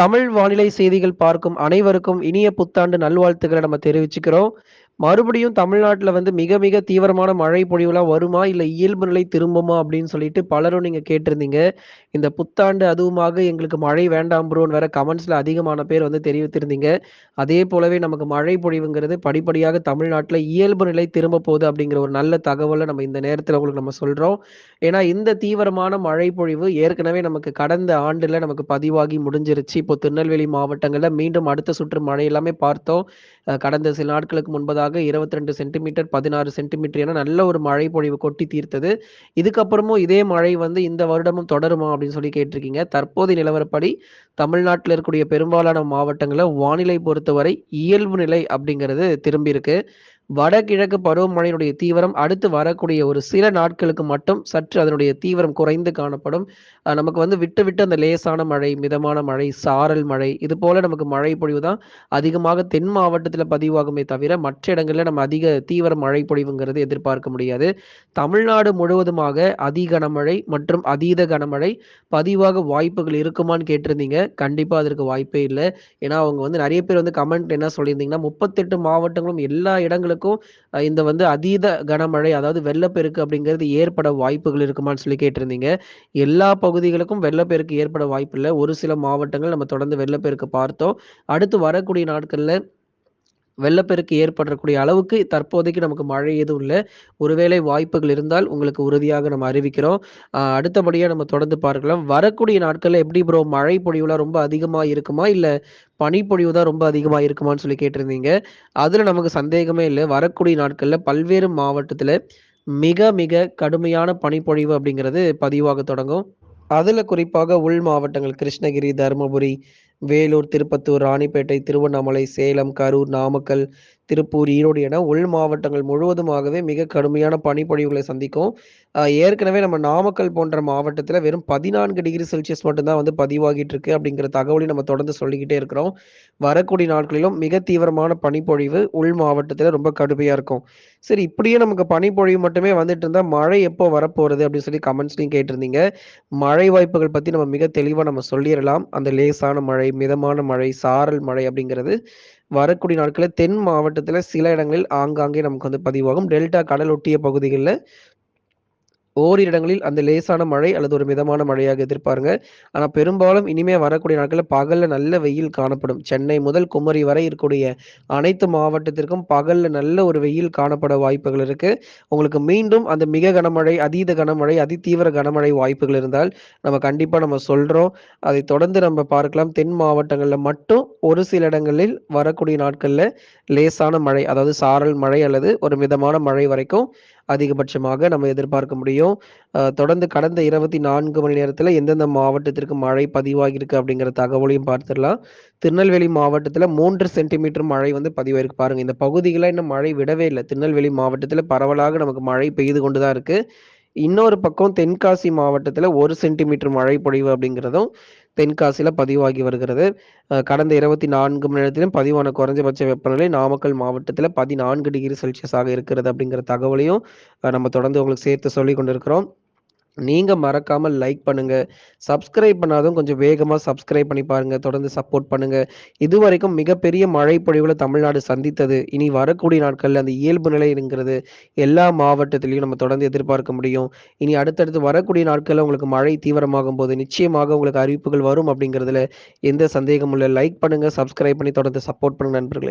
தமிழ் வானிலை செய்திகள் பார்க்கும் அனைவருக்கும் இனிய புத்தாண்டு நல்வாழ்த்துக்களை நம்ம தெரிவிச்சுக்கிறோம். மறுபடியும் தமிழ்நாட்டில் வந்து மிக மிக தீவிரமான மழை பொழிவுலாம் வருமா? இல்லை இயல்பு நிலை திரும்புமா? அப்படின்னு சொல்லிட்டு பலரும் நீங்கள் கேட்டிருந்தீங்க. இந்த புத்தாண்டு அதுவுமாக எங்களுக்கு மழை வேண்டாம் ப்ரோன்னு வேற கமெண்ட்ஸில் அதிகமான பேர் வந்து தெரிவித்திருந்தீங்க. அதே போலவே நமக்கு மழை பொழிவுங்கிறது படிப்படியாக தமிழ்நாட்டில் இயல்பு நிலை திரும்ப போகுது அப்படிங்கிற ஒரு நல்ல தகவலை நம்ம இந்த நேரத்தில் உங்களுக்கு நம்ம சொல்கிறோம் ஏன்னா இந்த தீவிரமான மழை பொழிவு ஏற்கனவே நமக்கு கடந்த ஆண்டில் நமக்கு பதிவாகி முடிஞ்சிருச்சு. இப்போ திருநெல்வேலி மாவட்டங்களில் மீண்டும் அடுத்த சுற்று மழை எல்லாமே பார்த்தோம். கடந்த சில நாட்களுக்கு முன்பதாக 22 சென்டிமீட்டர், 16 சென்டிமீட்டர் என நல்ல ஒரு மழை பொழிவு கொட்டி தீர்த்தது. இதுக்கப்புறமும் இதே மழை வந்து இந்த வருடமும் தொடருமா? அப்படின்னு சொல்லி கேட்டிருக்கீங்க. தற்போதைய நிலவரப்படி தமிழ்நாட்டில் இருக்கக்கூடிய பெரும்பாலான மாவட்டங்களில் வானிலை பொறுத்தவரை இயல்பு நிலை அப்படிங்கிறது திரும்பியிருக்கு. வடகிழக்கு பருவமழையினுடைய தீவிரம் அடுத்து வரக்கூடிய ஒரு சில நாட்களுக்கு மட்டும் சற்று அதனுடைய தீவிரம் குறைந்து காணப்படும். நமக்கு வந்து விட்டு விட்டு அந்த லேசான மழை, மிதமான மழை, சாரல் மழை இது போல நமக்கு மழை பொழிவு தான் அதிகமாக தென் மாவட்டத்தில் பதிவாகுமே தவிர, மற்ற இடங்களில் நம்ம அதிக தீவிர மழை பொழிவுங்கிறது எதிர்பார்க்க முடியாது. தமிழ்நாடு முழுவதுமாக அதி கனமழை மற்றும் அதீத கனமழை பதிவாக வாய்ப்புகள் இருக்குமான்னு கேட்டிருந்தீங்க. கண்டிப்பாக அதற்கு வாய்ப்பே இல்லை ஏன்னா அவங்க வந்து நிறைய பேர் வந்து கமெண்ட் என்ன சொல்லியிருந்தீங்கன்னா, 38 மாவட்டங்களும் எல்லா இடங்களுக்கும் வரைக்கும் இந்த வந்து அதீத கனமழை அதாவது வெள்ளப்பெருக்கு அப்படிங்கிறது ஏற்பட வாய்ப்புகள் இருக்குமான்னு சொல்லி கேட்டிருந்தீங்க. எல்லா பகுதிகளுக்கும் வெள்ளப்பெருக்கு ஏற்பட வாய்ப்பு இல்லை ஒரு சில மாவட்டங்கள் நம்ம தொடர்ந்து வெள்ளப்பெருக்கு பார்த்தோம். அடுத்து வரக்கூடிய நாட்களில் வெள்ளப்பெருக்கு ஏற்படக்கூடிய அளவுக்கு தற்போதைக்கு நமக்கு மழை எதுவும் இல்லை ஒருவேளை வாய்ப்புகள் இருந்தால் உங்களுக்கு உறுதியாக நம்ம அறிவிக்கிறோம். அடுத்தபடியாக நம்ம தொடர்ந்து பார்க்கலாம். வரக்கூடிய நாட்களில் எப்படி ப்ரோ மழை பொழிவுலாம் ரொம்ப அதிகமாக இருக்குமா? இல்லை பனிப்பொழிவு தான் ரொம்ப அதிகமாக இருக்குமான்னு சொல்லி கேட்டிருந்தீங்க. அதில் நமக்கு சந்தேகமே இல்லை வரக்கூடிய நாட்களில் பல்வேறு மாவட்டத்தில் மிக மிக கடுமையான பனிப்பொழிவு அப்படிங்கிறது பதிவாக தொடங்கும். அதில் குறிப்பாக உள் மாவட்டங்கள் கிருஷ்ணகிரி, தருமபுரி, வேலூர், திருப்பத்தூர், ராணிப்பேட்டை, திருவண்ணாமலை, சேலம், கரூர், நாமக்கல், திருப்பூர், ஈரோடு என உள் மாவட்டங்கள் முழுவதுமாகவே மிக கடுமையான பனிப்பொழிவுகளை சந்திக்கும். ஏற்கனவே நம்ம நாமக்கல் போன்ற மாவட்டத்தில் வெறும் 14 டிகிரி செல்சியஸ் மட்டும்தான் வந்து பதிவாகிட்டு இருக்கு அப்படிங்கிற தகவலையும் நம்ம தொடர்ந்து சொல்லிக்கிட்டே இருக்கிறோம். வரக்கூடிய நாட்களிலும் மிக தீவிரமான பனிப்பொழிவு உள் மாவட்டத்தில் ரொம்ப கடுமையாக இருக்கும். சரி இப்படியே நமக்கு பனிப்பொழிவு மட்டுமே வந்துட்டு இருந்தால் மழை எப்போ வரப்போகிறது அப்படின்னு சொல்லி கமெண்ட்ஸ்லையும் கேட்டிருந்தீங்க. மழை வாய்ப்புகள் பற்றி நம்ம மிக தெளிவாக நம்ம சொல்லிடலாம் அந்த லேசான மழை, மிதமான மழை, சாரல் மழை அப்படிங்கிறது வரக்கூடிய நாட்களில் தென் மாவட்டத்தில் சில இடங்களில் ஆங்காங்கே நமக்கு வந்து பதிவாகும். டெல்டா கடல் ஒட்டிய பகுதிகளில் ஓரிரு இடங்களில் அந்த லேசான மழை அல்லது ஒரு மிதமான மழையாக எதிர்பாருங்க. ஆனால் பெரும்பாலும் இனிமே வரக்கூடிய நாட்களில் பகல்ல நல்ல வெயில் காணப்படும். சென்னை முதல் குமரி வரை இருக்கக்கூடிய அனைத்து மாவட்டத்திற்கும் பகல்ல நல்ல ஒரு வெயில் காணப்பட வாய்ப்புகள் இருக்கு. உங்களுக்கு மீண்டும் அந்த மிக கனமழை, அதீத கனமழை, அதிதீவிர கனமழை வாய்ப்புகள் இருந்தால் நம்ம கண்டிப்பாக நம்ம சொல்றோம். அதை தொடர்ந்து நம்ம பார்க்கலாம். தென் மாவட்டங்களில் மட்டும் ஒரு சில இடங்களில் வரக்கூடிய நாட்களில் லேசான மழை, அதாவது சாரல் மழை அல்லது ஒரு மிதமான மழை வரைக்கும் அதிகபட்சமாக நம்ம எதிர்பார்க்க முடியும். தொடர்ந்து கடந்த 24 மணி நேரத்தில் எந்தெந்த மாவட்டத்திற்கு மழை பதிவாகியிருக்கு அப்படிங்கிற தகவலையும் பார்த்துடலாம். திருநெல்வேலி மாவட்டத்தில் மூன்று சென்டிமீட்டர் மழை வந்து பதிவாயிருக்கு பாருங்கள் இந்த பகுதிகளில் இன்னும் மழை விடவே இல்லை திருநெல்வேலி மாவட்டத்தில் பரவலாக நமக்கு மழை பெய்து கொண்டு தான் இருக்குது இன்னொரு பக்கம் தென்காசி மாவட்டத்தில் ஒரு சென்டிமீட்டர் மழை பொழிவு அப்படிங்கிறதும் தென்காசியில் பதிவாகி வருகிறது. கடந்த இருபத்தி நான்கு மணி நேரத்திலும் பதிவான குறைஞ்சபட்ச வெப்பநிலை நாமக்கல் மாவட்டத்தில் பதினான்கு டிகிரி செல்சியஸாக இருக்கிறது அப்படிங்கிற தகவலையும் நம்ம தொடர்ந்து உங்களுக்கு சேர்த்து சொல்லி கொண்டிருக்கிறோம். நீங்கள் மறக்காமல் லைக் பண்ணுங்கள் சப்ஸ்கிரைப் பண்ணாதும் கொஞ்சம் வேகமாக சப்ஸ்கிரைப் பண்ணி பாருங்கள் தொடர்ந்து சப்போர்ட் பண்ணுங்க. இதுவரைக்கும் மிகப்பெரிய மழை தமிழ்நாடு சந்தித்தது. இனி வரக்கூடிய நாட்களில் அந்த இயல்பு நிலைங்கிறது எல்லா மாவட்டத்திலையும் நம்ம தொடர்ந்து எதிர்பார்க்க முடியும். இனி அடுத்தடுத்து வரக்கூடிய நாட்களில் உங்களுக்கு மழை தீவிரமாகும் போது நிச்சயமாக உங்களுக்கு அறிவிப்புகள் வரும் அப்படிங்கிறதுல எந்த சந்தேகமும் இல்லை லைக் பண்ணுங்கள் சப்ஸ்கிரைப் பண்ணி தொடர்ந்து சப்போர்ட் பண்ணுங்கள் நண்பர்களே.